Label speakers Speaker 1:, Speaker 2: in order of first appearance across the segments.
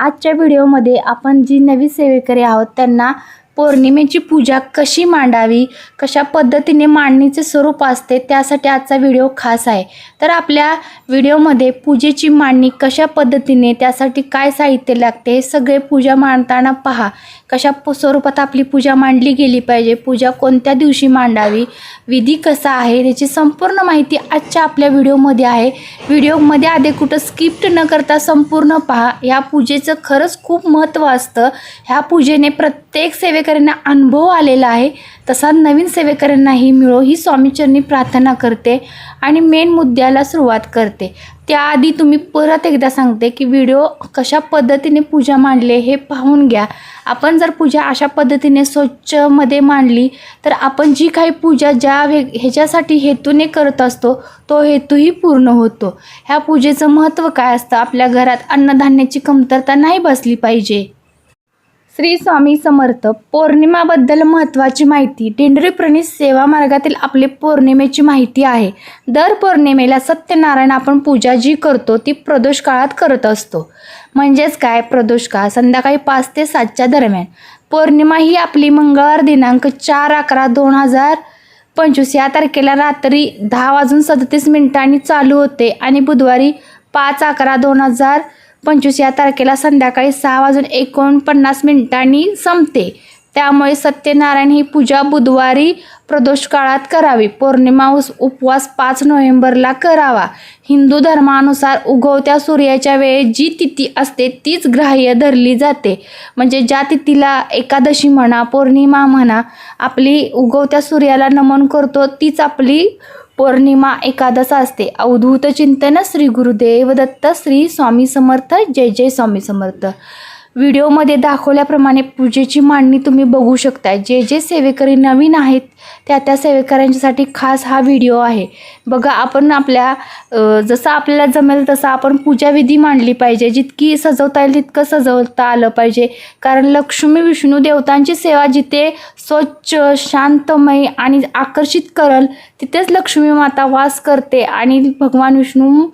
Speaker 1: आजच्या व्हिडिओमध्ये आपण जी नवी सेवेकरी आहोत त्यांना पौर्णिमेची पूजा कशी मांडावी कशा पद्धतीने मांडणीचे स्वरूप असते त्यासाठी आजचा व्हिडिओ खास आहे. तर आपल्या व्हिडिओमध्ये पूजेची मांडणी कशा पद्धतीने त्यासाठी काय साहित्य लागते हे सगळे पूजा मांडताना पहा. कशा स्वरूपात आपली पूजा मांडली गेली पाहिजे पूजा कोणत्या दिवशी मांडावी विधी कसा आहे त्याची संपूर्ण माहिती आजच्या आपल्या व्हिडिओमध्ये आहे. व्हिडिओमध्ये आधी कुठं स्किप्ट न करता संपूर्ण पहा. ह्या पूजेचं खरंच खूप महत्त्व असतं. ह्या पूजेने प्रत्येक सेवेकऱ्यांना अनुभव आलेला आहे. तसा नवीन सेवेकऱ्यांनाही मिळो ही स्वामीचरणी प्रार्थना करते आणि मेन मुद्द्याला सुरुवात करते. त्याआधी तुम्ही परत एकदा सांगते की व्हिडिओ कशा पद्धतीने पूजा मांडले हे पाहून घ्या. आपण जर पूजा अशा पद्धतीने स्वच्छमध्ये मांडली तर आपण जी काही पूजा ज्या वे ह्याच्यासाठी हेतूने करत असतो तो हेतूही पूर्ण होतो. ह्या पूजेचं महत्त्व काय असतं? आपल्या घरात अन्नधान्याची कमतरता नाही बसली पाहिजे. श्री स्वामी समर्थ पौर्णिमाबद्दल महत्त्वाची माहिती. डिंडरी प्रणित सेवा मार्गातील आपली पौर्णिमेची माहिती आहे. दर पौर्णिमेला सत्यनारायण आपण पूजा जी करतो ती प्रदोष काळात करत असतो. म्हणजेच काय? प्रदोष काळ. संध्याकाळी पाच ते सातच्या दरम्यान. पौर्णिमा ही आपली मंगळवार दिनांक चार अकरा दोन हजार पंचवीस. या तारखेला रात्री दहा वाजून सदतीस मिनिटांनी चालू होते आणि बुधवारी पाच अकरा दोन हजार पंचवीस या तारखेला संध्याकाळी सहा वाजून एकोणपन्नास मिनिटांनी संपते. त्यामुळे सत्यनारायण ही पूजा बुधवारी प्रदोष काळात करावी. पौर्णिमा उपवास पाच नोव्हेंबरला करावा. हिंदू धर्मानुसार उगवत्या सूर्याच्या वेळेत जी तिथी असते तीच ग्राह्य धरली जाते. म्हणजे ज्या तिथीला एकादशी म्हणा पौर्णिमा म्हणा आपली उगवत्या सूर्याला नमन करतो तीच आपली पौर्णिमा एकादश असते. अवधूत चिंतन श्री गुरुदेव दत्त श्री स्वामी समर्थ जय जय स्वामी समर्थ. व्हिडिओमध्ये दाखवल्याप्रमाणे पूजेची मांडणी तुम्ही बघू शकता जे जे सेवेकरी नवीन आहेत त्या त्या सेवेकऱ्यांच्यासाठी खास हा व्हिडिओ आहे. बघा आपण आपल्या जसं आपल्याला जमेल तसं आपण पूजाविधी मांडली पाहिजे. जितकी सजवता येईल तितकं सजवता आलं पाहिजे. कारण लक्ष्मी विष्णू देवतांची सेवा जिथे स्वच्छ शांतमय आणि आकर्षित करल तिथेच लक्ष्मी माता वास करते आणि भगवान विष्णू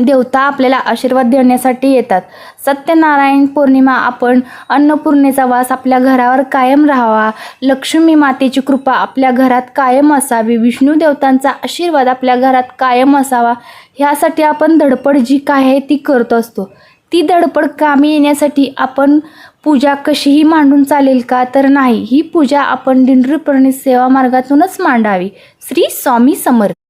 Speaker 1: देवता आपल्याला आशीर्वाद देण्यासाठी येतात. सत्यनारायण पौर्णिमा आपण अन्नपूर्णेचा वास आपल्या घरावर कायम राहावा. लक्ष्मी मातेची कृपा आपल्या घरात कायम असावी. विष्णू देवतांचा आशीर्वाद आपल्या घरात कायम असावा. ह्यासाठी आपण धडपड जी काय आहे ती करत असतो. ती धडपड कामी येण्यासाठी आपण पूजा कशीही मांडून चालेल का तर नाही. ही पूजा आपण दिंडरी सेवा मार्गातूनच मांडावी. श्री स्वामी समर्थ.